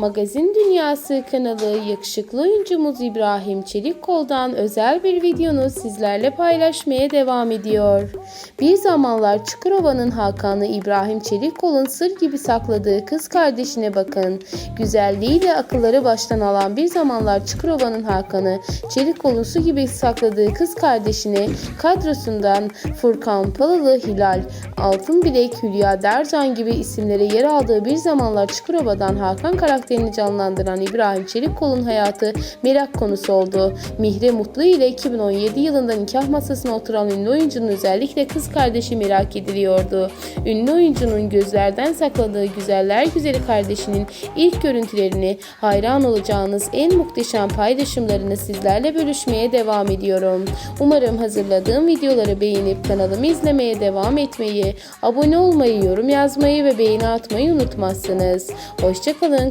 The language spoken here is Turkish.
Magazin Dünyası kanalı yakışıklı oyuncumuz İbrahim Çelikkol'dan özel bir videonu sizlerle paylaşmaya devam ediyor. Bir zamanlar Çukurova'nın Hakan'ı İbrahim Çelikkol'un sır gibi sakladığı kız kardeşine bakın. Güzelliğiyle akılları baştan alan bir zamanlar Çukurova'nın Hakan'ı Çelikkol'un su gibi sakladığı kız kardeşini kadrosundan Furkan Palalı Hilal, Altın Bilek, Hülya Dercan gibi isimlere yer aldığı bir zamanlar Çukurova'dan Hakan karakterini canlandıran İbrahim Çelikkol'un hayatı merak konusu oldu. Mihre Mutlu ile 2017 yılında nikah masasına oturan ünlü oyuncunun özellikle kız kardeşi merak ediliyordu. Ünlü oyuncunun gözlerden sakladığı güzeller güzeli kardeşinin ilk görüntülerini hayran olacağınız en muhteşem paylaşımlarını sizlerle bölüşmeye devam ediyorum. Umarım hazırladığım videoları beğenip kanalımı izlemeye devam etmeyi, abone olmayı, yorum yazmayı ve beğeni atmayı unutmazsınız. Hoşçakalın